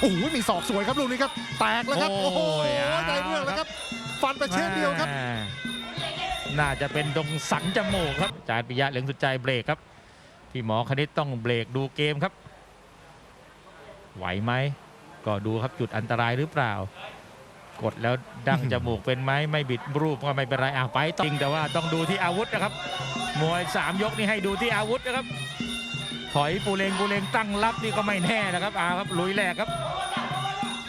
โอ้โหมีศอกสวยครับลูกนี้ครับ แตกแล้วครับโอ้โหเอาได้เรื่องแล้วครับ ฟันไปเช่นเดียวครับแม่น่าจะเป็นตรงสันจมูกครับอาจารย์ปิยะเหลืองสุดใจเบรกครับ พี่หมอคณิตต้องเบรกดูเกมครับ ไหวไหมก็ดูครับจุดอันตรายหรือเปล่า กดแล้วดั้งจมูกเป็นไหมไม่บิดรูปก็ไม่เป็นไรอะไปต่อจริงแต่ว่าต้องดูที่อาวุธนะครับมวยสามยกนี่ให้ดูที่อาวุธนะครับ ถอยปูเลงปูเลงตั้งรับนี่ก็ไม่แน่นะครับอาครับลุยแรกครับ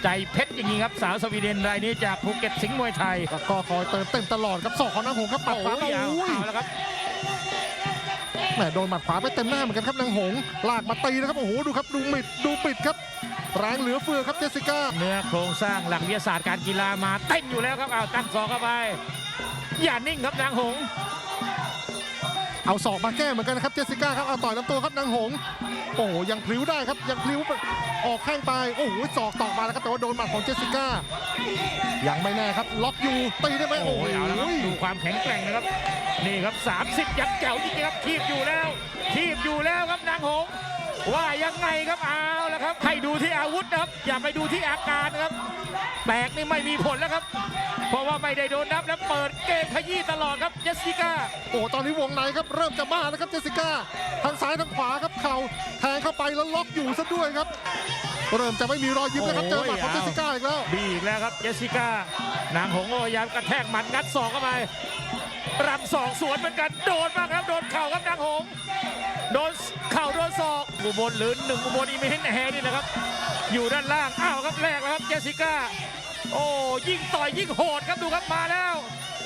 ใจเพชรอย่างนี้ครับสาวสวีเดนรายนี้จากภูเก็ตสิงห์มวยไทย ก็คอยเติมเต็มตลอดครับศอกของนางหงครับปัดขวาโอ้ยเอาโอ้ยเอาแล้วครับแหมโดนหมัดขวาไปเต็มหน้าเหมือนกันครับนางหงลากมาตีนะครับโอ้โหดูครับดูมิดดูปิดครับแรงเหลือเฟือครับเจสสิก้าเนื้อโครงสร้างหลักวิทยาศาสตร์การกีฬามาเต้นอยู่แล้วครับเอาตั้งศอกเข้าไปอย่านิ่งครับนางหงส์ เอาศอกมาแก้เหมือนกันนะครับเจสสิก้าครับเอาต่อยลำตัวครับนางหง โอ้โหยังพลิ้วได้ครับยังพลิ้วออกข้างไปโอ้โหศอกต่อมาแล้วครับแต่ว่าโดนหมัดของเจสสิก้ายังไม่แน่ครับล็อกอยู่ตีได้ไหมโอ้โอ้โหยเอาแล้วครับดูความแข็งแกร่งนะครับนี่ครับ 30 ยัดแจ๋วจริงๆครับทีบอยู่แล้วทีบอยู่แล้วครับนางหงส์ว่ายังไงครับเอาแล้วครับให้ดูที่อาวุธนะครับอย่าไปดูที่อาการนะครับ แตกนี่ไม่มีผลแล้วครับ เพราะว่าไม่ได้โดนนับแล้วเปิดเกมขยี้ตลอดครับเจสสิก้าโอ้โหตอนนี้วงในครับเริ่มจะบ้าแล้วครับเจสสิก้าทางซ้ายทางขวาครับเข่าแทงเข้าไปแล้วล็อกอยู่ซะด้วยครับ เริ่มจะไม่มีรอยยิ้มแล้วครับเจอหมัดของเจสสิก้าอีกแล้วบีอีกแล้วครับเจสสิก้านางหงส์พยายามกระแทกหมัดงัดศอกเข้าไปรำศอกสวนเหมือนกันโดนมากครับโดนเข่าครับนางหงส์โดนเข่าโดนศอกอุบลหรือหนึ่งอุบลอีเมนแฮนี่นะครับ อยู่ด้านล่าง อ้าวครับแรกแล้วครับเจสสิก้า โอ้ยิ่งต่อยยิ่งโหดครับดูครับมาแล้ว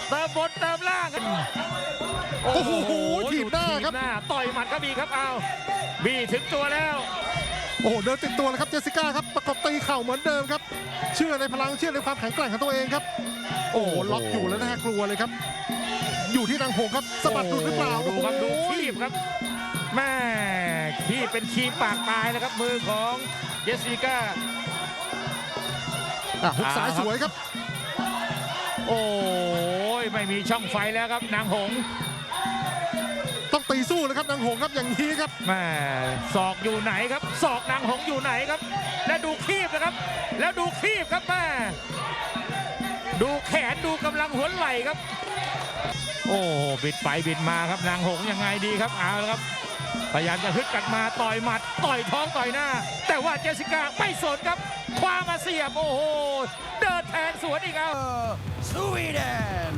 เติมบนเติมล่างครับโอ้โหถีบหน้าครับถีหน้าต่อยหมัดก็มีครับอ้าวบีถึงตัวแล้ว โอ้โหเดินติดตัวเลยครับเจสสิก้าครับประกบตีเข่าเหมือนเดิมครับ เชื่อในพลังเชื่อในความแข็งแกร่งของตัวเองครับ โอ้โหล็อกอยู่แล้วนะฮะกลัวเลยครับ อยู่ที่นางหงครับสะบัดหลุดหรือเปล่าดูครับดูโอ้โหคีบครับ แม่คีบเป็นคีบปากตายนะครับ มือของเจสสิก้าอะหุกซ้ายสวยครับ โอ้ยไม่มีช่องไฟแล้วครับนางหงส์ต้องตีสู้เลยครับนางหงครับอย่างนี้ครับแม่ศอกอยู่ไหนครับศอกนางหงส์อยู่ไหนครับ และดูคีบนะครับ แล้วดูคีบครับแม่ดูแขนดูกำลังหัวไหล่ครับ โอ้บิดไปบิดมาครับนางหงส์ยังไงดีครับเอาละครับ พยายามจะฮึดกลับมาต่อยหมัด ต่อยท้องต่อยหน้า แต่ว่าเจสิก้าไม่สนครับคว้ามาเสียบ โอ้โห เดินแทงสวนอีกแล้ว Sweden!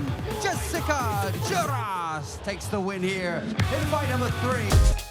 Jessica Juras takes the win here in fight number three.